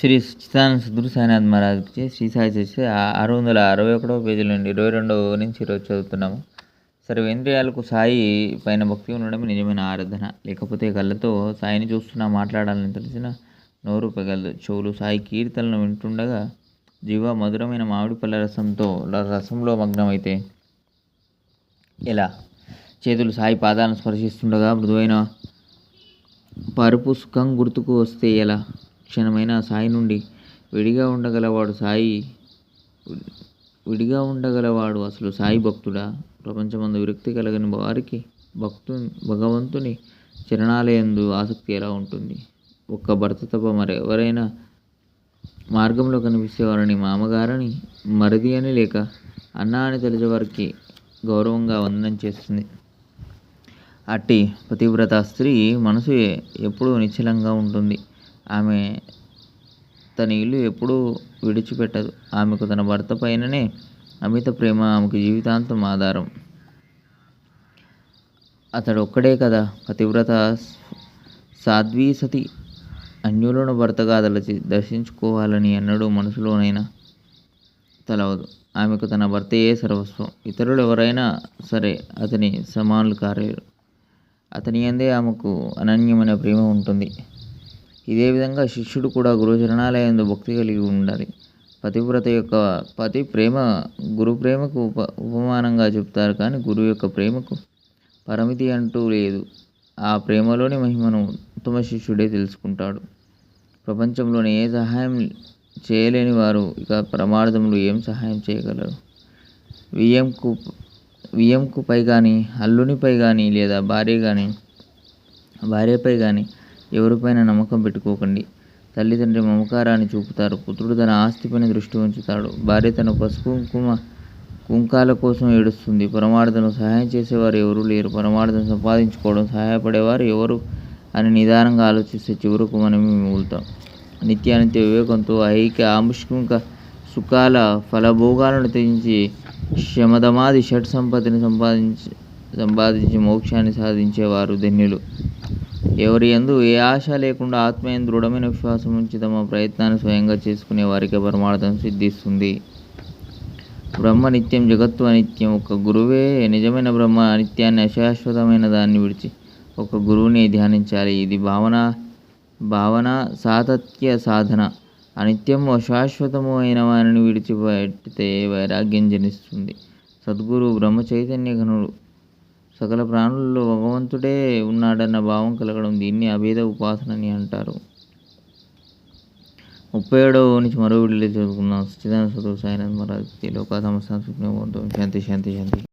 శ్రీ సచ్చిదానంద సుదూరు సాయినాథ్ మహారాజ్కి శ్రీ సాయి చేసి ఆరు వందల అరవై ఒకటవ పేజీల నుండి ఇరవై రెండవ నుంచి ఈరోజు చదువుతున్నాము. సర్వేంద్రియాలకు సాయి పైన భక్తి ఉండడం నిజమైన ఆరాధన. లేకపోతే కళ్ళతో సాయిని చూస్తున్నా మాట్లాడాలని తెలిసిన నోరు పగలదు. చెవులు సాయి కీర్తనలు వింటుండగా జీవ మధురమైన మామిడి పళ్ళ రసంతో రసంలో మగ్నమైతే ఎలా? చేతులు సాయి పాదాలను స్పర్శిస్తుండగా మృదువైన పరుపు సుఖం గుర్తుకు వస్తే ఎలా? క్షణమైన సాయి నుండి విడిగా ఉండగలవాడు సాయి విడిగా ఉండగలవాడు అసలు సాయి భక్తుడా? ప్రపంచమందు విరక్తి కలగని వారికి భక్తు భగవంతుని చరణాలయందు ఆసక్తి ఎలా ఉంటుంది? ఒక్క భర్త తప్ప మరెవరైనా మార్గంలో కనిపిస్తే వారిని మామగారని మరిది అని లేక అన్న అని తెలిసేవారికి గౌరవంగా వందనం చేస్తుంది. అట్టి పతివ్రత స్త్రీ మనసు ఎప్పుడూ నిశ్చలంగా ఉంటుంది. ఆమె తన ఇల్లు ఎప్పుడూ విడిచిపెట్టదు. ఆమెకు తన భర్త పైననే అమిత ప్రేమ ఆమెకు జీవితాంతం ఆధారం. అతడు ఒక్కడే కదా పతివ్రత సాధ్వీ సతి అన్యులను భర్తగా తలచి దర్శించుకోవాలని ఎన్నడూ మనసులోనైనా తలవదు. ఆమెకు తన భర్తయే సర్వస్వం. ఇతరులు ఎవరైనా సరే అతని సమానులు కారేరు. అతని అందే ఆమెకు అనన్యమైన ప్రేమ ఉంటుంది. ఇదే విధంగా శిష్యుడు కూడా గురు చరణాలయందు భక్తి కలిగి ఉండాలి. పతివ్రత యొక్క పతి ప్రేమ గురు ప్రేమకు ఉప ఉపమానంగా చెప్తారు కానీ గురువు యొక్క ప్రేమకు పరిమితి అంటూ లేదు. ఆ ప్రేమలోని మహిమను ఉత్తమ శిష్యుడే తెలుసుకుంటాడు. ప్రపంచంలోని ఏ సహాయం చేయలేని వారు ఇక ప్రమాదములు ఏం సహాయం చేయగలరు? వియ్యంకు వియ్యంకు పై కానీ అల్లునిపై కానీ లేదా భార్య కానీ భార్యపై కానీ ఎవరిపైన నమ్మకం పెట్టుకోకండి. తల్లిదండ్రి మమకారాన్ని చూపుతారు. పుత్రుడు తన ఆస్తిపైన దృష్టి ఉంచుతాడు. భార్య తన పసుపు కుంకుమ కుంకాల కోసం ఏడుస్తుంది. పరమార్థను సహాయం చేసేవారు ఎవరు లేరు. పరమార్థం సంపాదించుకోవడం సహాయపడేవారు ఎవరు అని నిదానంగా ఆలోచిస్తే చివరకు మనమే మిగులుతాం. నిత్యానిత్య వివేకంతో ఐక్య ఆముష్మిక సుఖాల ఫలభోగాలను త్యజించి శమదమాది షట్ సంపత్తిని సంపాదించి సంపాదించి మోక్షాన్ని సాధించేవారు ధన్యులు. ఎవరి ఎందు ఏ ఆశ లేకుండా ఆత్మీయ దృఢమైన విశ్వాసం ఉంచి తమ ప్రయత్నాన్ని స్వయంగా చేసుకునే వారికి పరమార్థం సిద్ధిస్తుంది. బ్రహ్మ నిత్యం జగత్తు అనిత్యం. ఒక గురువే నిజమైన బ్రహ్మ అనిత్యాన్ని అశాశ్వతమైన దాన్ని విడిచి ఒక గురువుని ధ్యానించాలి. ఇది భావన భావన సాతత్య సాధన. అనిత్యము అశాశ్వతము అయిన వారిని విడిచిపెట్టితే వైరాగ్యం జనిస్తుంది. సద్గురు బ్రహ్మ చైతన్య ఘనుడు సకల ప్రాణులలో భగవంతుడే ఉన్నాడన్న భావం కలగడం దీన్ని అభేద ఉపాసన అని అంటారు. ముప్పై ఏడవ నుంచి మరో వీడియోలో చదువుకుందాం సచ్చిదానంద సదువు సాయినాథ్ మహారాజ్ లోకా సమస్త శాంతి శాంతి శాంతి.